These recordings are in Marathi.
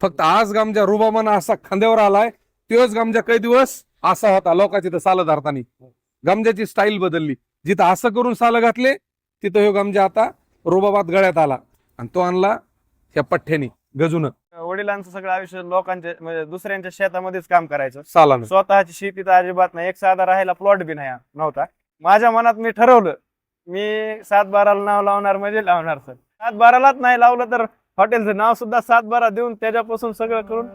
फक्त आज गामजा रुबामाना असा खांद्यावर आलाय तोच गामजा काही दिवस असा होता. लोकांची तर साल धरतानी. गामजाची स्टाईल बदलली. जिथं असं करून साल घातले तिथं ह्यो गामजा आता रुबाबात गळ्यात आला. आणि तो आणला ह्या पठ्ठ्यानी गजून. वडिलांचं सगळं आयुष्य लोकांच्या म्हणजे दुसऱ्यांच्या शेतामध्येच काम करायचं. सालानं. स्वतःची शेती तर अजिबात नाही. एक साधा राहायला प्लॉट बी नाही नव्हता. माझ्या मनात मी ठरवलं मी सात बाराला नाव लावणार म्हणजे लावणार सर. सात बारालाच नाही लावलं तर हॉटेलचं नाव सुद्धा सात बारा देऊन त्याच्यापासून सगळं करून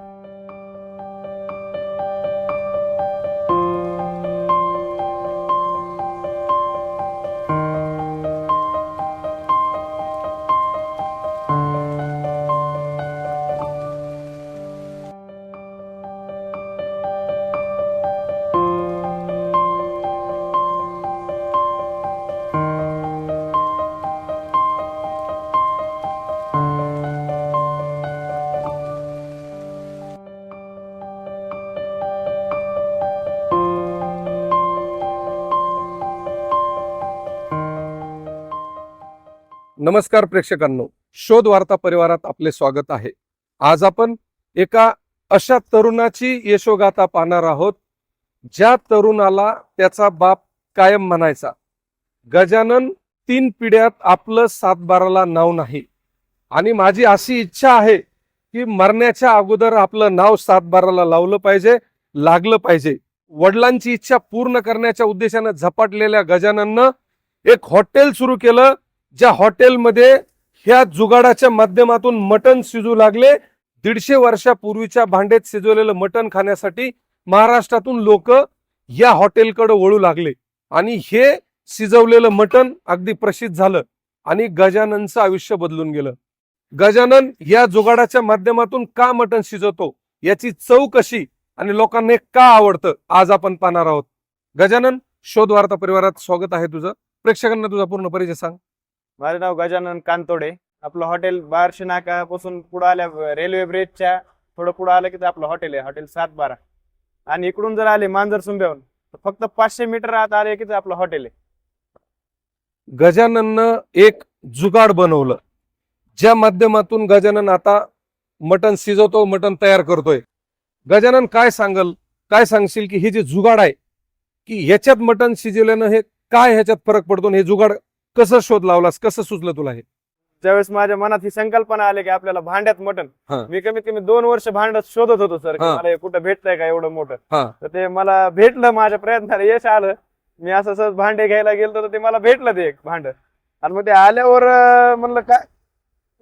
नमस्कार प्रेक्षकांनो. शोध वार्ता परिवारात आपले स्वागत आहे. आज आपण एका अशा तरुणाची यशोगाथा पाहणार आहोत ज्या तरुणाला त्याचा बाप कायम म्हणायचा गजानन तीन पिढ्यात आपलं सातबाराला नाव नाही. आणि माझी अशी इच्छा आहे की मरण्याच्या अगोदर आपलं नाव सातबाराला लावलं पाहिजे लागलं पाहिजे. वडिलांची इच्छा पूर्ण करण्याच्या उद्देशानं झपाटलेल्या गजानननं एक हॉटेल सुरू केलं ज्या हॉटेलमध्ये ह्या जुगाडाच्या माध्यमातून मटण शिजू लागले दीडशे वर्षापूर्वीच्या भांडेत शिजवलेलं मटण खाण्यासाठी महाराष्ट्रातून लोक या हॉटेलकडे वळू लागले. आणि हे शिजवलेलं मटण अगदी प्रसिद्ध झालं आणि गजाननचं आयुष्य बदलून गेलं. गजानन या जुगाडाच्या माध्यमातून का मटण शिजवतो याची चव कशी आणि लोकांना का आवडतं आज आपण पाहणार आहोत. गजानन शोध वार्ता परिवारात स्वागत आहे तुझं. प्रेक्षकांना तुझा पूर्ण परिचय सांग. माझं नाव गजानन कांतोडे. आपलं हॉटेल बारशे नाकापासून पुढं आल्या रेल्वे ब्रिजच्या थोडं पुढं आलं की ते आपलं हॉटेल आहे हॉटेल सात बारा. आणि इकडून जर आले मांजर सुंब्याहून तर फक्त पाचशे मीटर आत आले की ते आपलं हॉटेल आहे. गजानननं एक जुगाड बनवलं ज्या माध्यमातून गजानन आता मटण शिजवतो मटण तयार करतोय. गजानन काय सांगल काय सांगशील की हे जे जुगाड आहे की ह्याच्यात मटण शिजवल्यानं हे काय ह्याच्यात फरक पडतो हे जुगाड कसं शोध लावलास? कसं सुचलं तुला हे? ज्यावेळेस माझ्या मनात ही संकल्पना आली की आपल्याला भांड्यात मटण. हा. मी कमीत कमी दोन वर्ष भांड शोधत होतो सर की हा. मला हे कुठं भेटतंय का एवढं मोठं? हा. तर ते मला भेटलं माझ्या प्रयत्नाला यश आलं. मी असं सहज भांडे घ्यायला गेलो तर ते मला भेटलं ते एक भांड. आणि मग ते आल्यावर अं, म्हणलं काय?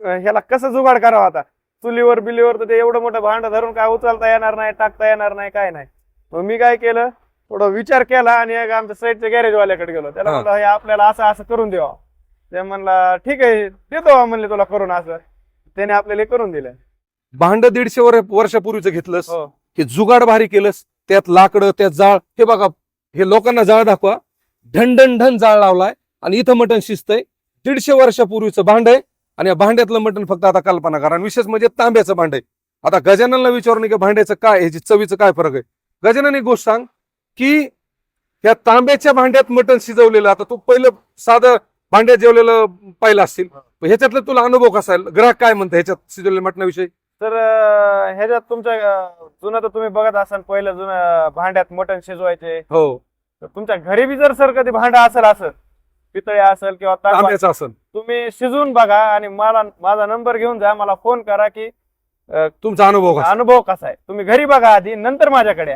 अं, ह्याला कसं जुगाड करावं आता? चुलीवर बिलीवर तर ते एवढं मोठं भांड धरून काय उचलता येणार नाही टाकता येणार नाही काय नाही. मग मी काय केलं? थोडं विचार केला आणि एक आमच्या साईडच्या गॅरेज वाल्याकडे गेलो. त्याला हा. म्हणलं हे आपल्याला असं असं करून द्यावं ते म्हणला ठीक आहे देतो म्हणले तुला करून असं. त्याने आपल्याला हे करून दिलं. भांड दीडशे वर वर्षापूर्वीचं घेतलंस हो. हे जुगाड भारी केलंस त्यात लाकडं त्यात जाळ हे बघा हे लोकांना जाळ दाखवा. ढन ढन ढन जाळ लावलाय आणि इथं मटण शिजतंय. दीडशे वर्षापूर्वीचं भांड आहे आणि या भांड्यातलं मटण फक्त आता कल्पना करा. आणि विशेष म्हणजे तांब्याचं भांड आहे. आता गजाननला विचारून की भांड्याचं काय ह्याची चवीचं काय फरक आहे? गजानन एक गोष्ट सांग की या तांब्याच्या भांड्यात मटण शिजवलेलं आता तू पहिलं साधं भांड्यात जेवलेलं पाहिलं असतील ह्याच्यातलं तुला अनुभव कसा ग्राहक काय म्हणतं ह्याच्यात शिजवलेल्या मटणाविषयी? तर ह्याच्यात तुमच्या जुनं तर तुम्ही बघत असाल पहिलं जुनं भांड्यात मटण शिजवायचे. हो. तर तुमच्या घरी बी जर सर कधी भांडं असेल असं पितळे असेल किंवा तांबा, तांब्याचं असं तुम्ही शिजवून बघा आणि मला माझा नंबर घेऊन जा मला फोन करा की तुमचा अनुभव अनुभव कसा आहे? तुम्ही घरी बघा आधी नंतर माझ्याकडे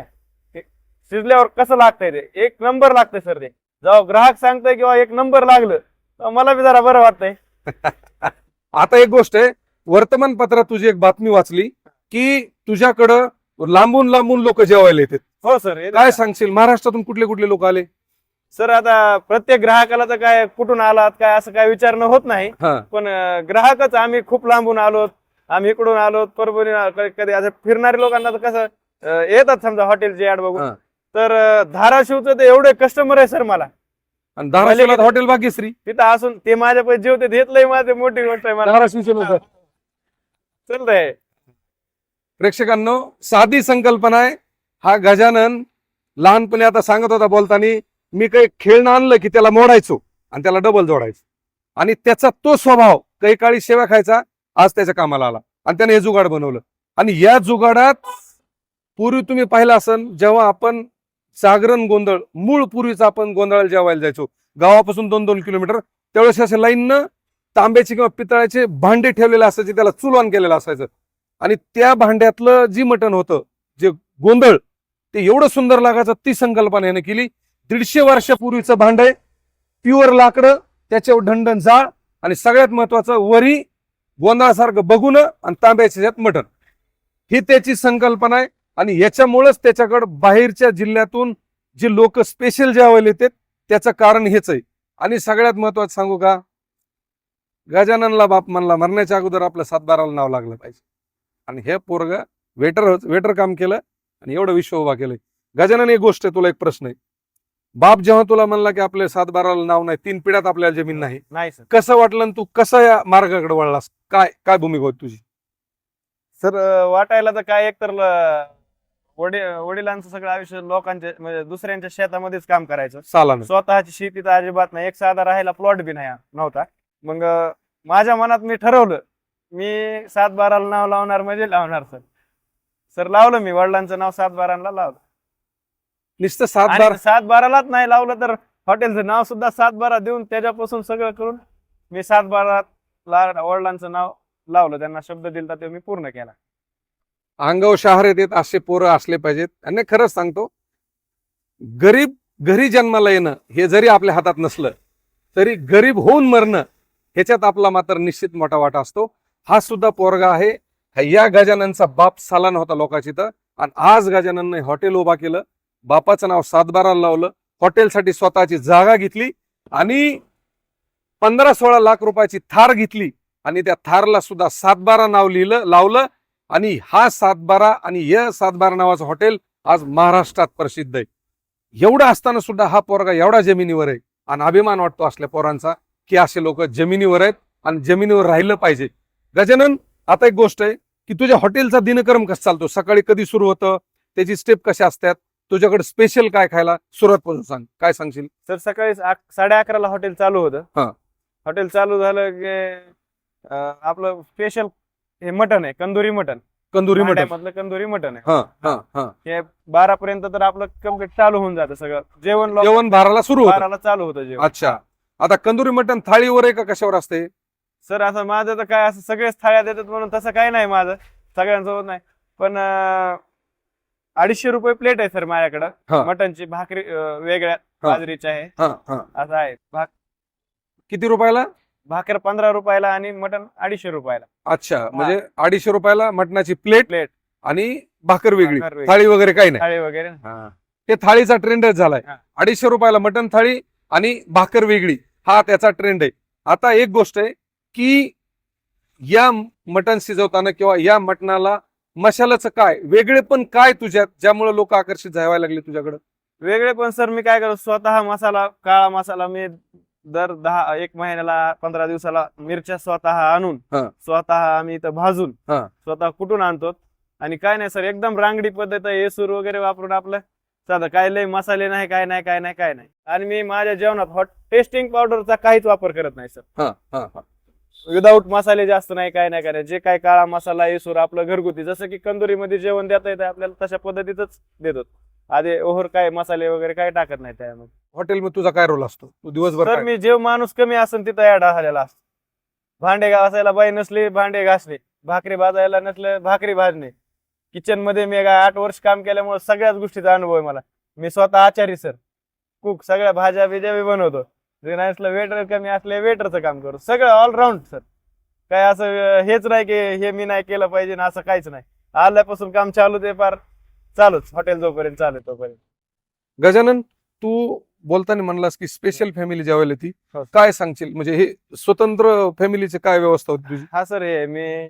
शिजल्यावर कसं लागतंय ते? एक नंबर लागतंय सर ते. जेव्हा ग्राहक सांगतोय किंवा एक नंबर लागलं तर मला बी जरा बरं वाटतंय. आता एक गोष्ट आहे. वर्तमानपत्रात तुझी एक बातमी वाचली की तुझ्याकडं लांबून लांबून लोक जेवायला येतात. हो सर. काय सांगशील? महाराष्ट्रातून कुठले कुठले लोक आले? सर आता प्रत्येक ग्राहकाला तर काय कुठून आलात काय असं काय विचारणं होत नाही. हा. पण अं, ग्राहकच आम्ही खूप लांबून आलोत. आम्ही इकडून आलोत परभणी कधी असं फिरणारे लोकांना तर कसं अं, येतात समजा हॉटेलची ऍड बघून. हा. तर धाराशिवचं ते एवढे कस्टमर आहे सर मला. आणि धाराशिवला हॉटेल भाग्यश्री तिथं असून ते माझ्या पैसे जेवते घेतलंय माझे मोठी गोष्ट आहे मला. धाराशिवचे लोक. चालतंय. प्रेक्षकांनो साधी संकल्पना आहे. हा गजानन लहानपणी आता सांगत होता बोलताना मी काही खेळणं आणलं की त्याला मोडायचो आणि त्याला डबल जोडायचो. आणि त्याचा तो स्वभाव काही काळी शेवा खायचा आज त्याच्या कामाला आला. आणि त्याने हे जुगाड बनवलं. आणि या जुगाडात पूर्वी तुम्ही पाहिलं असन जेव्हा आपण जागरण गोंधळ. मूळ पूर्वीचा आपण गोंधळाला जेवायला जायचो. गावापासून दोन दोन किलोमीटर. त्यावेळेस असे लाईननं तांब्याचे किंवा पितळाचे भांडे ठेवलेले असायचे त्याला चुलवान केलेलं असायचं. आणि त्या भांड्यातलं जी मटण होतं जे गोंधळ ते एवढं सुंदर लागायचं ती संकल्पना याने केली. दीडशे वर्षापूर्वीचं भांड आहे. प्युअर लाकडं त्याच्यावर ढंडण जाळ आणि सगळ्यात महत्वाचं वरी गोंधळासारखं बघून आणि तांब्याच्या मटण. ही त्याची संकल्पना आहे. आणि याच्यामुळेच त्याच्याकडे बाहेरच्या जिल्ह्यातून जे लोक स्पेशल जेवायला येतात त्याचं कारण हेच आहे. आणि सगळ्यात महत्वाचं सांगू का? गजाननला बाप म्हणला मरण्याच्या अगोदर आपलं सातबाराला नाव लागलं पाहिजे. आणि हे पोरग वेटर वेटर काम केलं आणि एवढं विश्व उभा केलंय. गजानन एक गोष्ट आहे तुला एक प्रश्न आहे. बाप जेव्हा तुला म्हणला की आपल्या सातबाराला नाव नाही तीन पिढ्यात आपल्याला जमीन नाही. नाही सर. कसं वाटलं तू कसं या मार्गाकडे वळलास? काय काय भूमिका होती तुझी? सर वाटायला तर काय एकतर ल- वडील वडिलांचं सगळं आयुष्य लोकांच्या म्हणजे दुसऱ्यांच्या शेतामध्येच काम करायचं. स्वतःची शेती तर अजिबात नाही. एक साधा राहायला प्लॉट बी नाही नव्हता. मग माझ्या मनात मी ठरवलं मी सात बाराला नाव लावणार म्हणजे लावणार सर. सर लावलं मी. वडिलांचं नाव सात बाराला लावलं. नुसतं सातबार आणि सात बारालाच नाही लावलं तर हॉटेलचं नाव सुद्धा सात बारा देऊन त्याच्यापासून सगळं करून मी सात बारा वडिलांचं नाव लावलं. त्यांना शब्द दिलता ते मी पूर्ण केला. अंगाव शहर येत असे पोरं असले पाहिजेत. आणि खरंच सांगतो गरीब घरी जन्माला येणं हे जरी आपल्या हातात नसलं तरी गरीब होऊन मरणं ह्याच्यात आपला मात्र निश्चित मोठा वाटा असतो. हा सुद्धा पोरगा आहे. या गजाननचा बाप सालान होता लोकांची तर. आणि आज गजाननने हॉटेल उभा केलं. बापाचं नाव सातबाराला लावलं. हॉटेलसाठी स्वतःची जागा घेतली. आणि पंधरा सोळा लाख रुपयाची थार घेतली. आणि त्या थारला सुद्धा सातबारा नाव लिहिलं लावलं. आणि हा सातबारा आणि या सातबारा नावाचं हॉटेल आज महाराष्ट्रात प्रसिद्ध आहे. एवढं असताना सुद्धा हा पोरगा एवढा जमिनीवर आहे. आणि अभिमान वाटतो असल्या पोरांचा की असे लोक जमिनीवर आहेत आणि जमिनीवर राहिलं पाहिजे. गजानन आता एक गोष्ट आहे की तुझ्या हॉटेलचा दिनक्रम कसा चालतो? सकाळी कधी सुरू होतं? त्याची स्टेप कशा असतात? तुझ्याकडे स्पेशल काय खायला? सुरुवात पासून सांग. काय सांगशील? तर सकाळी साडे अकराला हॉटेल चालू. होतं. हॉटेल चालू झालं की आपलं स्पेशल हे मटन आहे कंदुरी मटन कंदुरी मटन मधलं कंदुरी मटन आहे. हा हा हा. हे बारा पर्यंत तर आपलं कंप्लीट चालू होऊन जातं सगळं. जेवण लोक- जेवण बाराला सुरू होतं. बाराला चालू होतं जेवण. अच्छा. आता कंदुरी मटन थाळीवर आहे का कशावर असते? सर असं माझं तर काय असं सगळेच थाळ्या देतात म्हणून तसं काही नाही माझं. सगळ्यांसोबत नाही. पण अं, अडीचशे रुपये प्लेट आहे सर हा. माझ्याकडं मटनची भाकरी अं, वेगळ्या हा. बाजरीची आहे. हा हा. असं आहे. भाक किती रुपयाला? भाकर पंधरा रुपयाला आणि मटन अडीचशे रुपयाला. अच्छा म्हणजे अडीचशे रुपयाला मटणाची प्लेट प्लेट. आणि भाकर वेगळी. भाकर वेगळी. थाळी वगैरे काही नाही. थाळी वगैरे हे. थाळीचा ट्रेंडच झालाय. हा. अडीचशे रुपयाला मटण थाळी आणि भाकर वेगळी. हा त्याचा ट्रेंड आहे. आता एक गोष्ट आहे की या मटण शिजवताना किंवा या मटणाला मसाल्याचं काय वेगळे पण काय तुझ्यात ज्यामुळे लोक आकर्षित व्हायला लागले तुझ्याकडे? वेगळे पण सर मी काय करतो स्वतः मसाला काळा मसाला मी दर दहा एक महिन्याला पंधरा दिवसाला मिरच्या स्वतः आणून हा. स्वतः आम्ही इथं भाजून हा. स्वतः कुठून आणतो? आणि काय नाही सर एकदम रांगडी पद्धत आहे येसूर वगैरे वापरून आपलं. साधं काय लय मसाले नाही काय नाही काय नाही काय नाही. आणि मी माझ्या जेवणात हॉट टेस्टिंग पावडरचा काहीच वापर करत नाही सर. हा हा हा. विदाऊट मसाले जास्त नाही काय नाही काय नाही. जे काय काळा मसाला येसूर आपलं घरगुती जसं की कंदुरीमध्ये जेवण देता येतं आपल्याला तशा पद्धतीतच देतो. आधी ओव्हर काय मसाले वगैरे काय टाकत नाही त्यामध्ये हॉटेलमध्ये तुझा काय रोल असतो? तू दिवसभर तर काय- मी जेव माणूस कमी असेल तिथं ऍड झालेला असतो. भांडे घासायला बाई नसली भांडे घासणे भाकरी भाजायला नसलं भाकरी भाजणे. किचनमध्ये मी काय आठ वर्ष काम केल्यामुळे सगळ्याच गोष्टीचा अनुभव आहे मला. मी स्वतः आचारी सर. कुक सगळ्या भाज्या बिज्या बी बनवतो. जर नाही असलं वेटर कमी असले वेटरचं काम करतो सगळं ऑलराऊंड सर. काय असं अं, हेच नाही की हे मी नाही केलं पाहिजे ना असं काहीच नाही. आल्यापासून काम चालू ते फार. चालूच हॉटेल जोपर्यंत चालू आहे तोपर्यंत. गजानन तू बोलताना म्हणलास की स्पेशल फॅमिली जेवायला ती. हो. काय सांगशील? म्हणजे हे स्वतंत्र फॅमिलीची काय व्यवस्था होती तुझी? हा सर हे मी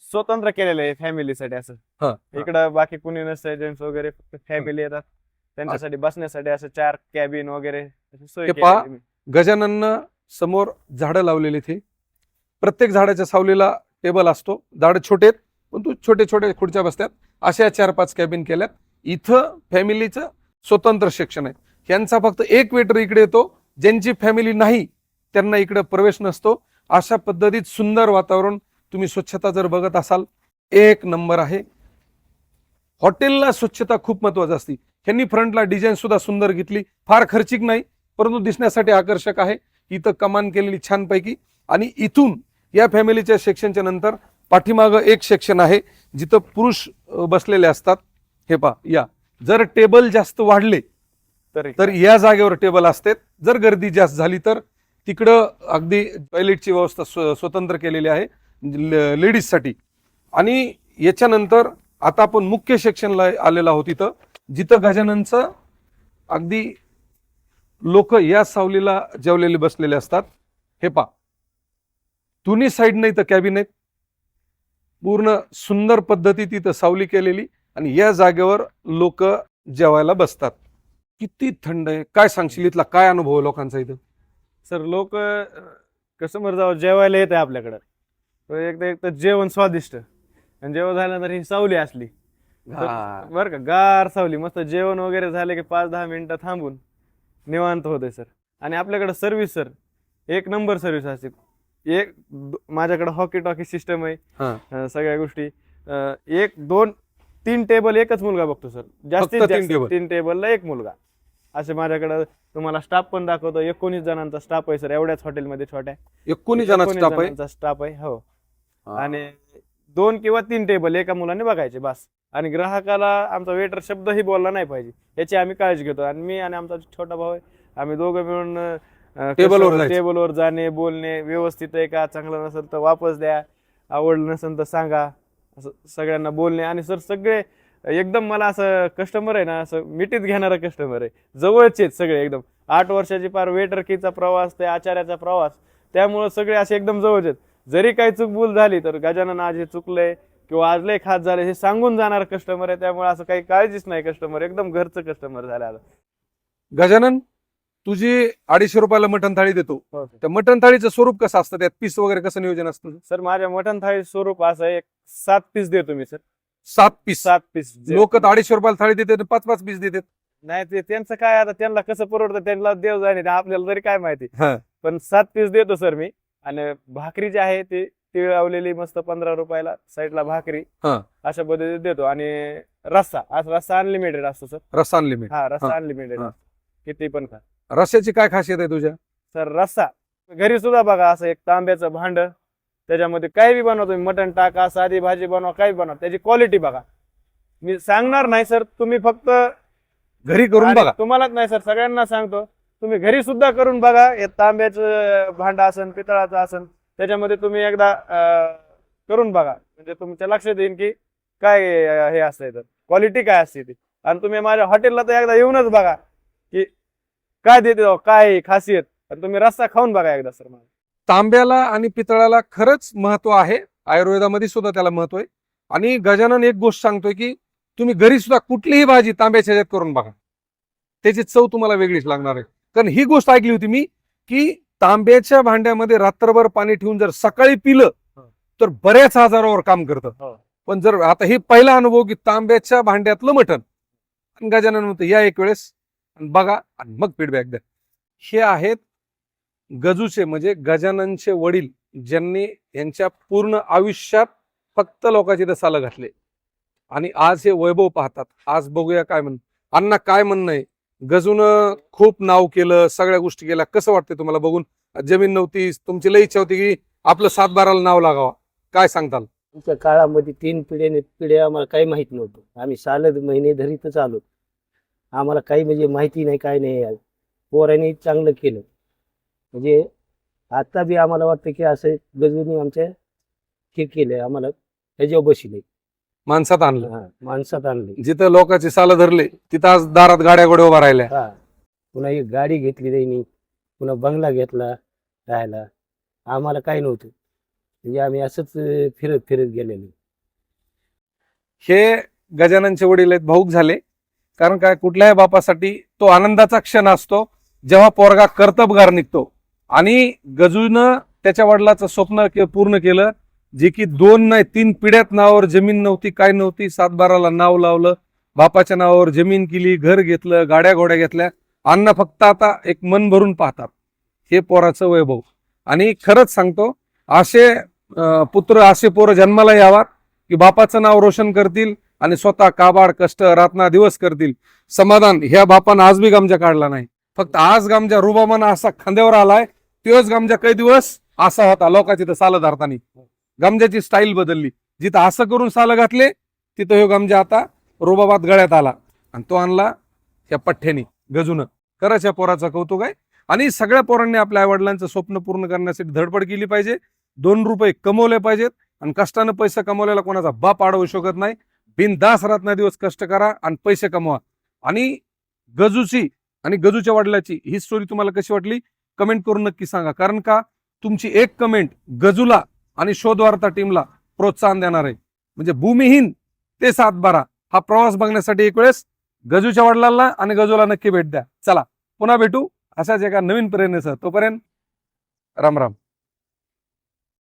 स्वतंत्र केलेलं आहे फॅमिलीसाठी असं. हा, हा. इकडं बाकी कुणी नसतं जेंट्स वगैरे फक्त फॅमिली येतात. त्यांच्यासाठी बसण्यासाठी असं चार कॅबिन वगैरे अशी सोय केलेली पहा. आहे मी. गजानननं समोर झाडं लावलेली थे प्रत्येक झाडाच्या सावलीला टेबल असतो. झाडं छोटे आहेत पण तू छोटे छोटे खुर्च्या बसतात. अशा चार पाच कॅबिन केल्यात. इथं फॅमिलीचं स्वतंत्र सेक्शन आहे. यांचा फक्त एक वेटर इकडे येतो. ज्यांची फॅमिली नाही त्यांना इकडे प्रवेश नसतो. अशा पद्धतीत सुंदर वातावरण तुम्ही स्वच्छता जर बघत असाल एक नंबर आहे. हॉटेलला स्वच्छता खूप महत्वाची असते. ह्यांनी फ्रंटला डिझाईन सुद्धा सुंदर घेतली. फार खर्चिक नाही परंतु दिसण्यासाठी आकर्षक आहे. इथं कमान केलेली छानपैकी. आणि इथून या फॅमिलीच्या सेक्शनच्या नंतर पाठीमागं एक सेक्शन आहे. जिथं पुरुष बसलेले असतात हे पा या. जर टेबल जास्त वाढले तरी. तर या जागेवर टेबल असते. जर गर्दी जास्त झाली तर तिकडं अगदी टॉयलेटची व्यवस्था स्व- स्वतंत्र केलेली आहे ल- लेडीजसाठी. आणि याच्यानंतर आता आपण मुख्य सेक्शनला आलेलो आहोत इथं जिथं गजाननचं अगदी लोक या सावलीला जेवलेले बसलेले असतात. हे पा दोन्ही साईड नाही तर कॅबिन आहेत. पूर्ण सुंदर पद्धती तिथं सावली केलेली आणि या जागेवर लोक जेवायला बसतात. किती थंड आहे. काय सांगशील? इथला काय अनुभव आहे लोकांचा इथं? सर लोक कस्टमर जाऊ जेवायला येत आहे आपल्याकडं. तर एकदा एक तर जेवण स्वादिष्ट. आणि जेवण झाल्यानंतर ही सावली असली. तर बरं का गार सावली. मस्त जेवण वगैरे झाले की पाच दहा मिनिटं थांबून निवांत होते सर. आणि आपल्याकडे सर्व्हिस सर. एक नंबर सर्व्हिस असते एक माझ्याकडे हॉकी टॉकी सिस्टम आहे. हा. अं, सगळ्या गोष्टी. अं, एक दोन तीन टेबल एकच मुलगा बघतो सर जास्तीत फक्त तीन जास्त table? तीन टेबलला एक मुलगा. असे माझ्याकडे तुम्हाला स्टाफ पण दाखवतो. एकोणीस जणांचा स्टाफ आहे सर एवढ्याच हॉटेलमध्ये छोट्या. एकोणीस जणांचा स्टाफ आहे? स्टाफ आहे हो. आणि दोन किंवा तीन टेबल एका मुलाने बघायचे बस. आणि ग्राहकाला आमचा वेटर शब्दही बोलला नाही पाहिजे. याची आम्ही काळजी घेतो. आणि मी आणि आमचा छोटा भाऊ आहे आम्ही दोघं मिळून अं, टेबलवर. टेबलवर जाणे बोलणे व्यवस्थित आहे का? चांगलं नसेल तर वापस द्या. आवडलं नसेल तर सांगा. असं सगळ्यांना बोलणे आणि सर सगळे एकदम मला असं कस्टमर आहे ना असं मिठीत घेणारा कस्टमर आहे. जवळचे सगळे एकदम. आठ वर्षाची पार वेटरकीचा प्रवास ते आचार्याचा प्रवास. त्यामुळं सगळे असे एकदम जवळचे जरी काही चूकभूल झाली तर गजानन आज हे चुकलंय किंवा आज लय खात झाले हे सांगून जाणार कस्टमर आहे. त्यामुळे असं काही काळजीच नाही कस्टमर एकदम घरचं कस्टमर झालं आता गजानन? तुझी अडीचशे रुपयाला मटण थाळी देतो त्या मटण थाळीचं स्वरूप कसं असतं? त्यात पीस वगैरे कसं नियोजन असतं? सर माझ्या मटण थाळी स्वरूप असं एक सात पीस देतो मी सर. सात पीस? सात पीस लोक तर अडीचशे रुपयाला थाळी देतात पाच पाच पीस देतात. नाही ते त्यांचं काय आता त्यांना कसं परवडतं त्यांना देव जाणे आपल्याला तरी काय माहिती. हा. पण सात पीस देतो सर मी. आणि भाकरी जी आहे ती तिळ लावलेली मस्त पंधरा रुपयाला साईडला भाकरी. हा. अशा पद्धतीने देतो. आणि रस्सा रस्सा अनलिमिटेड असतो सर. रस्सा अनलिमिटेड हा रस्सा हा. अनलिमिटेड हा. किती पण खा. रस्स्याची काय खासियत आहे तुझ्या? सर रस्सा. घरी सुद्धा बघा असं एक तांब्याचं भांड. त्याच्यामध्ये काही बी बनवा तुम्ही मटण टाका साधी भाजी बनवा काही बनवा. त्याची क्वालिटी बघा. मी सांगणार नाही सर. तुम्ही फक्त घरी करून बघा. तुम्हालाच नाही सर. सगळ्यांना सांगतो. तुम्ही घरी सुद्धा करून बघा. हे तांब्याचं भांड असन पितळाचं असन त्याच्यामध्ये तुम्ही एकदा करून बघा. म्हणजे तुमच्या लक्षात येईल की काय हे असतंय तर. क्वालिटी काय असते ती? आणि तुम्ही माझ्या हॉटेलला तर एकदा येऊनच बघा की काय देते तो, काय आहे? खासियत? आणि तुम्ही रस्ता खाऊन बघा एकदा सर मला. तांब्याला आणि पितळाला खरंच महत्त्व आहे. आयुर्वेदामध्ये सुद्धा त्याला महत्त्व आहे. आणि गजानन एक गोष्ट सांगतोय की तुम्ही घरी सुद्धा कुठलीही भाजी तांब्याच्या ह्याच्यात करून बघा. त्याची चव तुम्हाला वेगळीच लागणार आहे. कारण ही गोष्ट ऐकली होती मी की तांब्याच्या भांड्यामध्ये रात्रभर पाणी ठेवून जर सकाळी पिलं तर बऱ्याच आजारावर काम करतं. हो. पण जर आता हे पहिला अनुभव की तांब्याच्या भांड्यातलं मटण आणि गजानन म्हणतो या एक वेळेस आणि बघा आणि मग फीडबॅक द्या. हे आहेत गजूचे म्हणजे गजाननचे वडील ज्यांनी यांच्या पूर्ण आयुष्यात फक्त लोकांची दसाला घातले. आणि आज हे वैभव पाहतात. आज बघूया काय म्हण अण्णा काय म्हणणं आहे? गजून खूप नाव केलं सगळ्या गोष्टी केल्या. कसं वाटतंय तुम्हाला बघून? जमीन नव्हती तुमची लई इच्छा होती की आपलं सातबाराला नाव लागावा. काय सांगताल? आमच्या काळामध्ये तीन पिढ्याने पिढ्या आम्हाला काही माहीत नव्हतं. आम्ही सालद महिने धरीतच आलो. आम्हाला काही म्हणजे माहिती नाही काय नाही आहे. पोरांनी चांगलं केलं. म्हणजे आता बी आम्हाला वाटतं की असं गजूनी आमच्या हे केलंय आम्हाला. ह्याच्यावर बसले. माणसात आणलं. हा माणसात आणले. जिथं लोकांची साल धरले तिथं आज दारात गाड्या गोड्या उभा राहिल्या. हा. पुन्हा एक गाडी घेतली त्यांनी. पुन्हा बंगला घेतला राहायला. आम्हाला काही नव्हतं. म्हणजे आम्ही असंच अं, फिरत फिरत गेलेलो. हे गजाननचे वडील आहेत भाऊक झाले. कारण काय कुठल्याही बापासाठी तो आनंदाचा क्षण असतो जेव्हा पोरगा कर्तबगार निघतो. आणि गजूनं त्याच्या वडिलाचं स्वप्न के- पूर्ण केलं जे की दोन नाही तीन पिढ्यात नावावर जमीन नव्हती काय नव्हती सातबाराला नाव लावलं बापाच्या नावावर जमीन केली घर घेतलं गाड्या घोड्या घेतल्या अण्णा फक्त आता एक मन भरून पाहतात. हे पोराचं वैभव. आणि खरंच सांगतो असे पुत्र असे पोरं जन्माला यावा की बापाचं नाव रोशन करतील आणि स्वतः काबाड कष्ट रातना दिवस करतील. समाधान ह्या बापानं आज बी गमजा काढला नाही. फक्त आज गमजा रुबाबानं असा खांद्यावर आलाय तोच गमजा काही दिवस असा होता. लोकांची तर साल धारतानी. गमजाची स्टाईल बदलली. जिथं असं करून साल घातले तिथं हे गमजा आता रुबाबात गळ्यात आला. आणि तो आणला ह्या पठ्ठ्याने गजून. खरंच या पोराचं कौतुक आहे. आणि सगळ्या पोरांनी आपल्या आईवडिलांचं स्वप्न पूर्ण करण्यासाठी धडपड केली पाहिजे. दोन रुपये कमवले पाहिजेत. आणि कष्टानं पैसे कमवलेला कोणाचा बाप अडवू शकत नाही. बिनदास रात्र दिवस कष्ट करा आणि पैसे कमवा. आणि गजूची आणि गजूच्या वडिलाची ही स्टोरी तुम्हाला कशी वाटली? कमेंट करून नक्की सांगा. कारण का? तुमची एक कमेंट गजूला आणि शोधवार्ता टीमला प्रोत्साहन देणार आहे. म्हणजे भूमिहीन ते सातबारा हा प्रवास बघण्यासाठी एक वेळेस गजूच्या वडिलांना आणि गजूला नक्की भेट द्या. चला पुन्हा भेटू. अशाच एका नवीन प्रेरणेसह. तोपर्यंत राम राम.